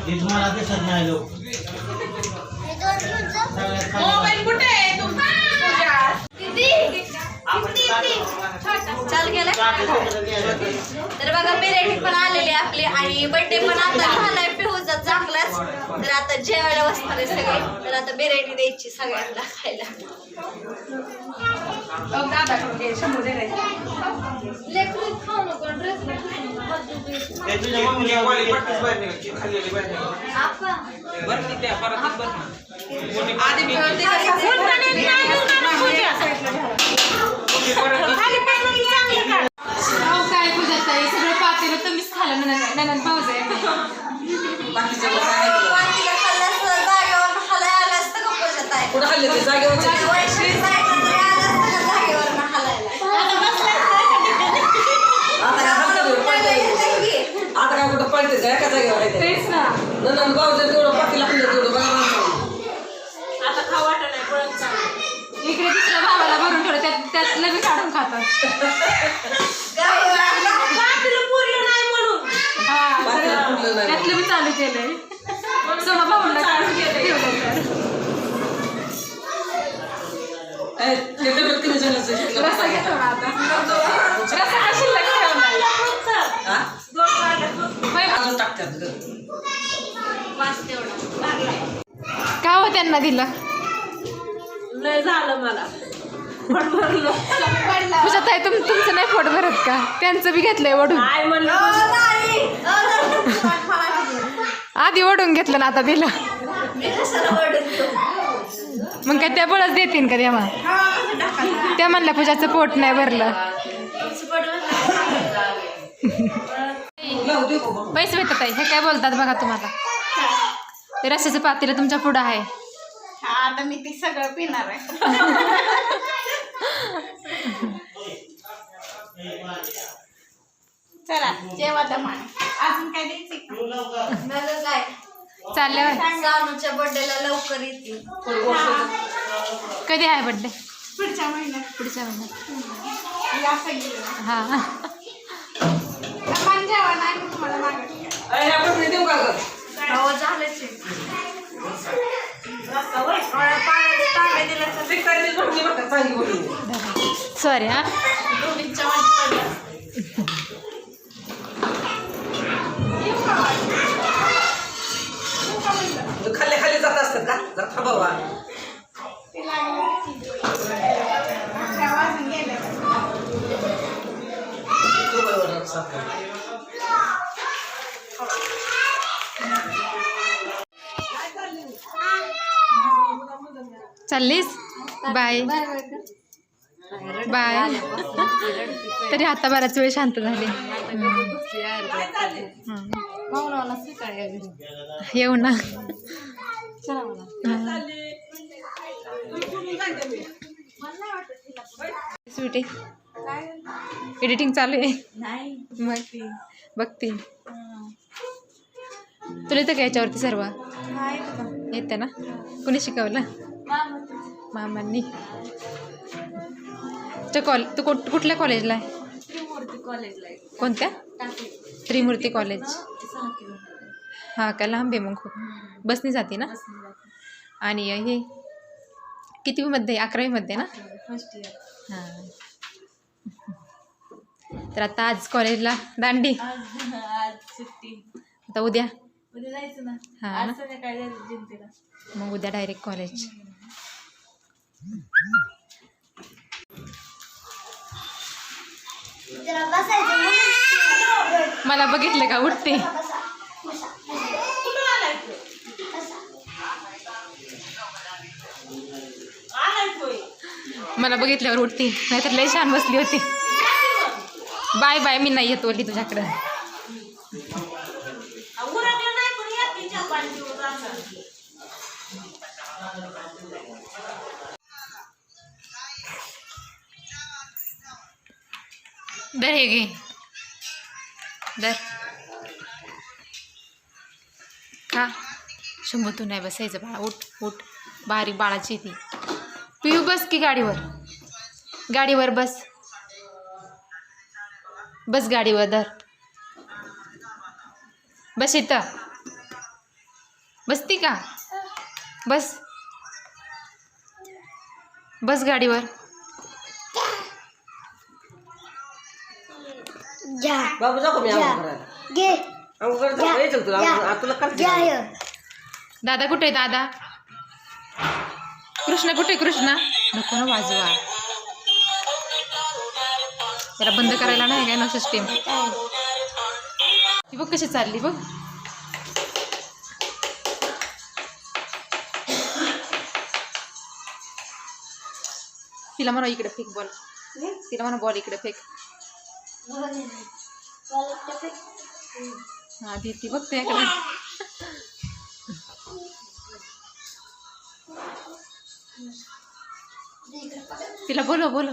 हे तुम्हाला दिसत नाही लोक. गेला तर बघा बिर्याणी पण आलेली आहे आपली आणि बर्थडे पण आता झालाय पिहूचा चांगलाच. तर आता जेवायला बसणार आहे सगळे. तर आता बिर्याणी द्यायची सगळ्यांना खायला. लेकरं खाऊ नको ड्रेस ते तुझ्या मम्मीला वगैरे- आपा अहो, काय पूजा ताई सगळं पातेलं तुम्हीच खाल्लं ननंद ननंद भाऊज आहे वाटीला खाल्लं असतं, जागेवर खायला आलं असतं का पूजात आहे? कुठं हल्ले ते खालायला? आता काय की. आता कुठं पळते का एका जागेवर आहे ते तेच ना नंदन भाऊ जर तेवढं बघा माणसाला. इकडे दुसऱ्या भावाला भरून ठेवलं त्यात त्यातलं बी काढून खातात जागेवर हा. त्यातलं बी चालू केलंय सोमा भाऊला का हा? हो त्यांना दिलं पूजा ताई तुम तुमचं नाही पोट भरत का त्यांचं बी घेतलंय वडून नाही. नाही. मला. आधी वडून घेतलं ना आता दिलं मग काय त्या बळच देतीन का तेव्हा त्या म्हणल्या पूजाचं पोट नाही भरलं. पैसे भेटत आहे हे काय बोलतात बघा तुम्हाला. ते रस्त्याचं पातेलं तुमच्या पुढं आहे. आता मी ते सगळं पिणार आहे. चला जेवा दमान अजून द्यायचं काय? चालल्या सानूच्या बर्थडेला लवकर येतील. कधी आहे बड्डे पुढच्या महिन्यात. पुढच्या महिन्यात. हा. गं? हो. वाटीत खाल्ले खाली जात असतात का? जरा थांबावा चाललीस? बाय. बाय. तरी आता बराच वेळ शांत झाली. येऊ ना. स्वीटी. एडिटिंग चालू आहे. मग बघते. तुला येतं का याच्यावरती सर्व? येतं ना. कोणी शिकवलं? मामांनी. तुझ्या कॉल तू कुठ कुठल्या कॉलेजला आहे? कोणत्या? त्रिमूर्ती कॉलेज. हां का लांब आहे मग खूप. बसने जाते ना? आणि हे कितवीमध्ये अकरावीमध्ये ना? हां. तर आता आज कॉलेजला दांडी. आता उद्या? हां ना? मग उद्या डायरेक्ट कॉलेज. मला बघितलं का? उठते. मला बघितल्यावर उठती. नाहीतर लय छान बसली होती. बाय बाय मी नाही येतो ओली तुझ्याकडे. दर हे घे. दर. का शंभर तू नाही बसायचं बाळा. उठ उठ. बारीक बाळाची ती. पिऊ बस की गाडीवर. गाडीवर बस. बस गाडीवर धर. बस इथं. बसती का? बस. बस गाडीवर. बाबू जाऊ मी करायला? करायला तुला तुला दादा कुठे आहे दादा? कृष्ण कुठे कृष्ण? नको ना वाजवा. त्याला बंद करायला नाही काय ना सिस्टीम ती बघ कशी चालली बघ. तिला म्हणा इकडे फेक बॉल तिला म्हणा बॉल इकडे फेक. हा ती ती बघते इकडे. तिला बोलो बोलो